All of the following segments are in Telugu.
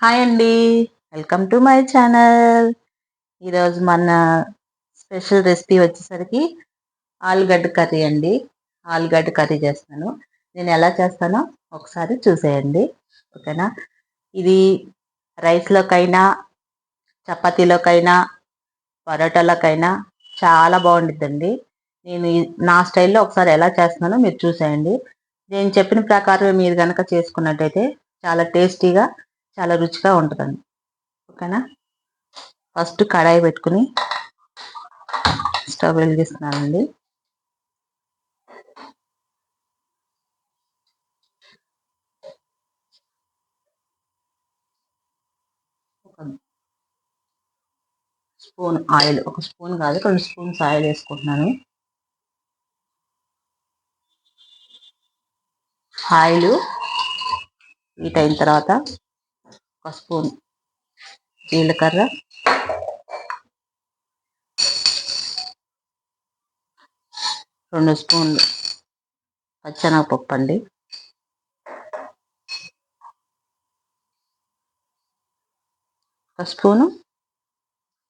హాయ్ అండి. Welcome to my channel. ఈరోజు మన స్పెషల్ రెసిపీ వచ్చేసరికి ఆలుగడ్డ కర్రీ అండి. ఆలుగడ్డ కర్రీ చేస్తాను. నేను ఎలా చేస్తానో ఒకసారి చూసేయండి. ఓకేనా? ఇది రైస్లోకైనా చపాతీలోకైనా పరోటాలోకైనా చాలా బాగుండిద్దండి. నేను నా స్టైల్లో ఒకసారి ఎలా చేస్తున్నానో మీరు చూసేయండి. నేను చెప్పిన ప్రకారం మీరు కనుక చేసుకున్నట్టయితే చాలా టేస్టీగా చాలా రుచిగా ఉంటుందండి. ఓకేనా? ఫస్ట్ కడాయి పెట్టుకుని స్టవ్ వెలిగిస్తున్నానండి. స్పూన్ ఆయిల్ ఒక స్పూన్ కాదు రెండు స్పూన్స్ ఆయిల్ వేసుకుంటున్నాను. ఆయిల్ హీట్ అయిన తర్వాత ఒక స్పూన్ జీలకర్ర. రెండు స్పూన్లు పచ్చనగపప్పు అండి. ఒక స్పూను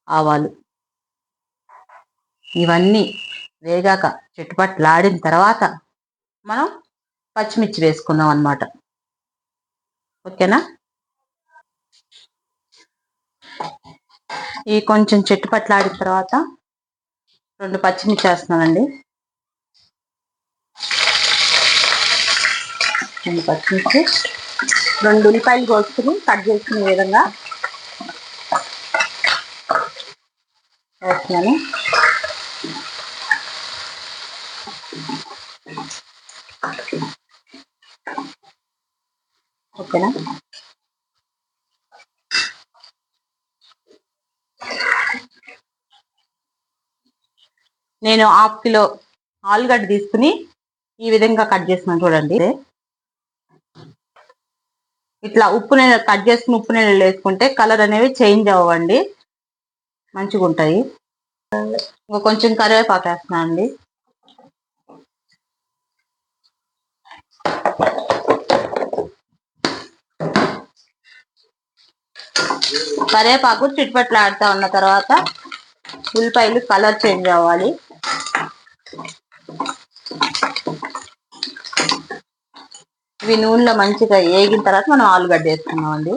ఆవాలు. ఇవన్నీ వేగాక చుట్టుపట్లాడిన తర్వాత మనం పచ్చిమిర్చి వేసుకుందాం అన్నమాట. ఓకేనా? ఈ కొంచెం చెట్టు పట్లాడిన తర్వాత రెండు పచ్చిమిర్చి వేస్తున్నానండి రెండు పచ్చిమిర్చి రెండు ఉల్లిపాయలు కోసుకుని కట్ చేసుకునే విధంగా వేస్తున్నాను. ఓకేనా? నేను హాఫ్ కిలో ఆలుగడ్డ తీసుకుని ఈ విధంగా కట్ చేస్తున్నాను చూడండి. ఇట్లా ఉప్పు నీళ్ళు కట్ చేసుకుని ఉప్పు నీళ్ళు వేసుకుంటే కలర్ అనేవి చేంజ్ అవ్వండి. మంచిగా ఉంటాయి. ఇంకా కొంచెం కరివేపాకు వేస్తున్నాను అండి. కరివేపాకు చిట్పట్లు ఆడుతా ఉన్న తర్వాత ఉల్లిపాయలు కలర్ చేంజ్ అవ్వాలి. ఇవి నూనెలో మంచిగా వేగిన తర్వాత మనం ఆలుగడ్డ వేసుకున్నామండి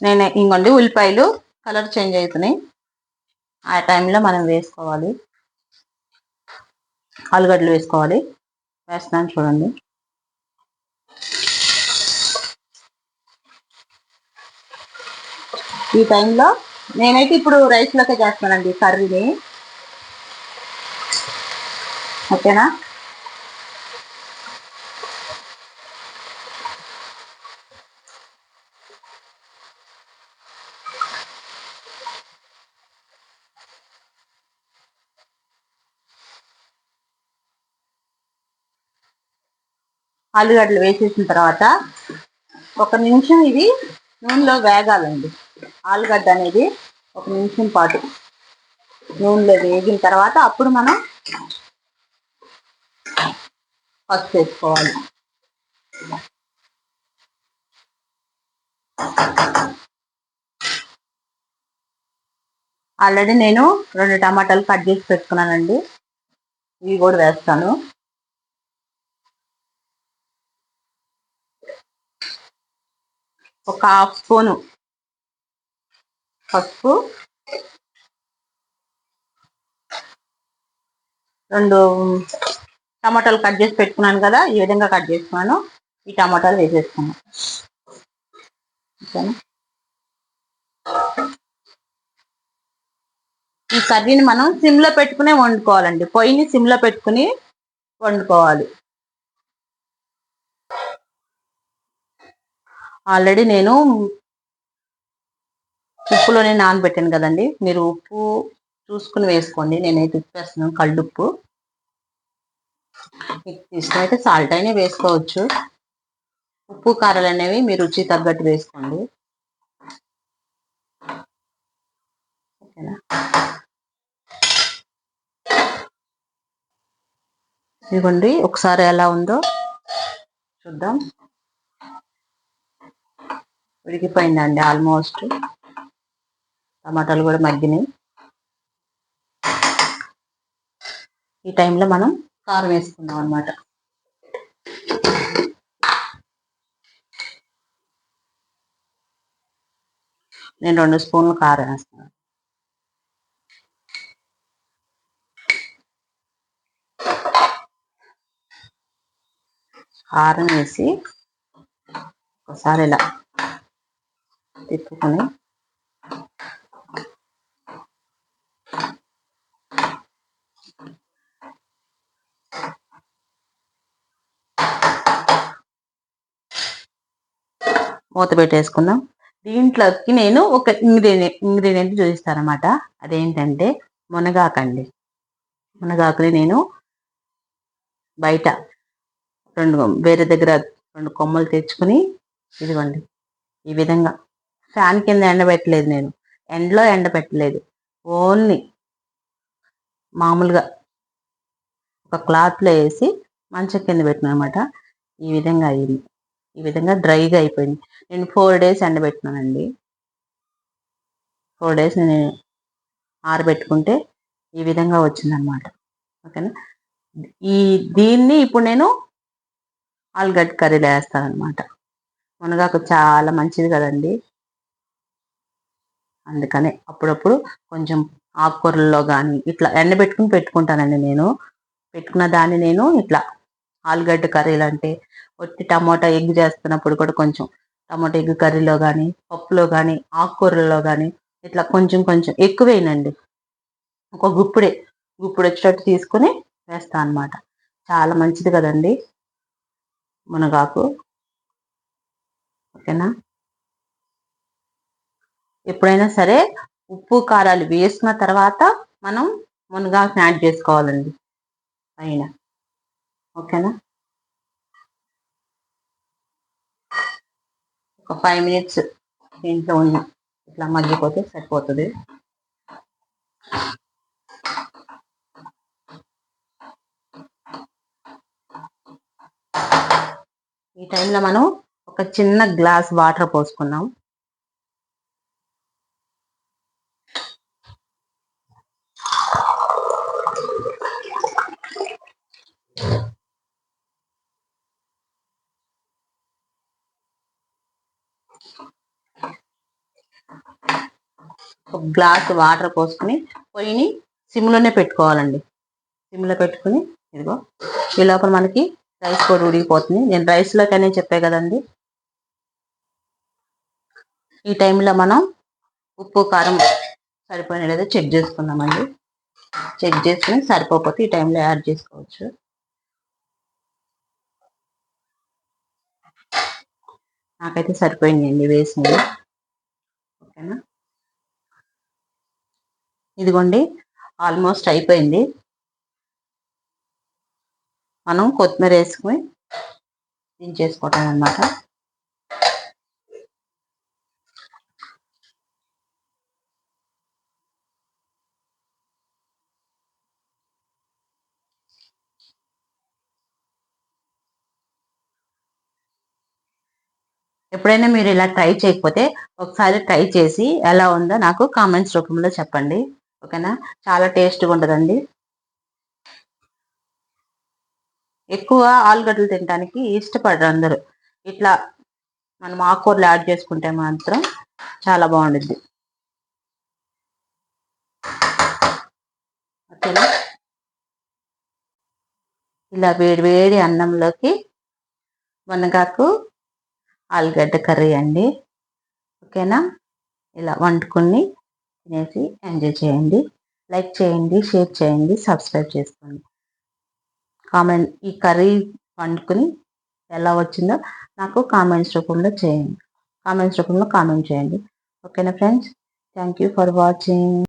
నేను ఇంకోండి ఉల్లిపాయలు కలర్ చేంజ్ అవుతున్నాయి. ఆ టైంలో మనం వేసుకోవాలి. ఆలుగడ్డలు వేసుకోవాలి. వేస్తున్నాను చూడండి. ఈ టైంలో నేనైతే ఇప్పుడు రైస్లోకే చేస్తానండి కర్రీని ఓకేనా? ఆలుగడ్డలు వేసేసిన తర్వాత ఒక నిమిషం ఇది నూనెలో వేగాలండి. ఆలుగడ్డ అనేది ఒక నిమిషం పాటు నూనెలో వేగిన తర్వాత అప్పుడు మనం పసుపు వేసుకోవాలి. ఆల్రెడీ నేను రెండు టమాటాలు కట్ చేసి పెట్టుకున్నానండి. ఇవి కూడా వేస్తాను. ఒక హాఫ్ స్పూను పసుపు రెండు టమాటాలు కట్ చేసి పెట్టుకున్నాను కదా ఈ విధంగా కట్ చేసుకున్నాను. ఈ టమాటాలు వేసేసుకున్నాను. ఓకేనా? ఈ కర్రీని మనం సిమ్లో పెట్టుకునే వండుకోవాలండి. పొయ్యిని సిమ్లో పెట్టుకుని వండుకోవాలి. ఆల్రెడీ నేను ఉప్పులోనే నానబెట్టాను కదండి. మీరు ఉప్పు చూసుకుని వేసుకోండి. నేనైతే ఉప్పు వేస్తున్నాను కళ్ళుప్పు. మీకు ఇష్టమైతే సాల్ట్ అయినా వేసుకోవచ్చు. ఉప్పు కారాలు అనేవి మీ రుచి తగ్గట్టు వేసుకోండి. ఓకేనా? ఇదిగోండి ఒకసారి ఎలా ఉందో చూద్దాం. ఉడికిపోయిందండి ఆల్మోస్ట్. టమాటాలు కూడా మగ్గినాయి. ఈ టైంలో మనం కారం వేసుకుందాం అనమాట నేను రెండు స్పూన్లు కారం వేస్తాను. కారం వేసి ఒకసారి ఇలా తిప్పుకొని మూత పెట్టేసుకుందాం. దీంట్లోకి నేను ఒక ఇంగ్రీడియంట్ ఇంగ్రీడియంట్ చూపిస్తాను అనమాట అదేంటంటే మునగాకండి. మునగాకుని నేను బయట రెండు వేరే దగ్గర రెండు కొమ్మలు తెచ్చుకుని ఇదిగోండి. ఈ విధంగా. ఫ్యాన్ కింద ఎండబెట్టలేదు నేను. ఎండలో ఎండబెట్టలేదు. ఓన్లీ మామూలుగా ఒక క్లాత్లో వేసి మంచం కింద పెట్టిన అనమాట ఈ విధంగా అయ్యింది ఈ విధంగా డ్రైగా అయిపోయింది. నేను ఫోర్ డేస్ ఎండబెట్టినానండి. ఫోర్ డేస్ నేను ఆరబెట్టుకుంటే ఈ విధంగా వచ్చిందనమాట. ఓకేనా? ఈ దీన్ని ఇప్పుడు నేను ఆలుగడ్డ కర్రీలో వేస్తాను అనమాట మునగాకు చాలా మంచిది కదండి. అందుకనే అప్పుడప్పుడు కొంచెం ఆకుకూరల్లో కానీ ఇట్లా ఎండబెట్టుకుని పెట్టుకుంటానండి నేను. పెట్టుకున్న దాన్ని నేను ఇట్లా ఆలుగడ్డ కర్రీలు అంటే ఒట్టి టమాటా ఎగ్ చేస్తున్నప్పుడు కూడా కొంచెం టమాటా ఎగ్ కర్రీలో కానీ పప్పులో కానీ ఆకుకూరల్లో కానీ ఇట్లా కొంచెం కొంచెం ఎక్కువేనండి. ఒక గుప్పుడే గుప్పుడు వచ్చేటట్టు తీసుకొని వేస్తాను అనమాట చాలా మంచిది కదండి మునగాకు. ఓకేనా? ఎప్పుడైనా సరే ఉప్పు కారాలు వేసుకున్న తర్వాత మనం మునగాకుని యాడ్ చేసుకోవాలండి. పైన. ఓకేనా? ఒక ఫైవ్ మినిట్స్ దీంట్లో ఉన్న ఇట్లా మగ్గిపోతే సరిపోతుంది. ఈ టైంలో మనం ఒక చిన్న గ్లాస్ వాటర్ పోసుకున్నాం ఒక గ్లాస్ వాటర్ పోసుకుని పొయ్యిని సిమ్లోనే పెట్టుకోవాలండి. సిమ్లో పెట్టుకుని ఇదిగో ఈ లోపల మనకి రైస్ కూడా ఉడికిపోతుంది. నేను రైస్లోకి అనే చెప్పే కదండి. ఈ టైంలో మనం ఉప్పు కారం సరిపోయిన లేదా చెక్ చేసుకుందామండి. చెక్ చేసుకుని సరిపోతే ఈ టైంలో యాడ్ చేసుకోవచ్చు. నాకైతే సరిపోయిందండి వేసింది ఓకేనా ఇదిగోండి ఆల్మోస్ట్ అయిపోయింది. మనం కొత్తిమీర వేసుకుని దించేసుకోవటం అనమాట ఎప్పుడైనా మీరు ఇలా ట్రై చేయకపోతే ఒకసారి ట్రై చేసి ఎలా ఉందో నాకు కామెంట్స్ రూపంలో చెప్పండి. ఓకేనా? చాలా టేస్ట్గా ఉంటుందండి. ఎక్కువ ఆలుగడ్డలు తినడానికి ఇష్టపడరు అందరూ. ఇట్లా మనం ఆకుకూరలు యాడ్ చేసుకుంటే మాత్రం చాలా బాగుండుద్ది. ఓకేనా? ఇలా వేడి వేడి అన్నంలోకి మునగాకు ఆలుగడ్డ కర్రీ అండి. ఓకేనా? ఇలా వండుకొని తినేసి ఎంజాయ్ చేయండి లైక్ చేయండి షేర్ చేయండి సబ్స్క్రైబ్ చేసుకోండి. కామెంట్ ఈ కర్రీ వండుకొని ఎలా వచ్చిందో నాకు కామెంట్స్ రూపంలో చేయండి. కామెంట్స్ రూపంలో కామెంట్ చేయండి. ఓకేనా friends? Thank you for watching.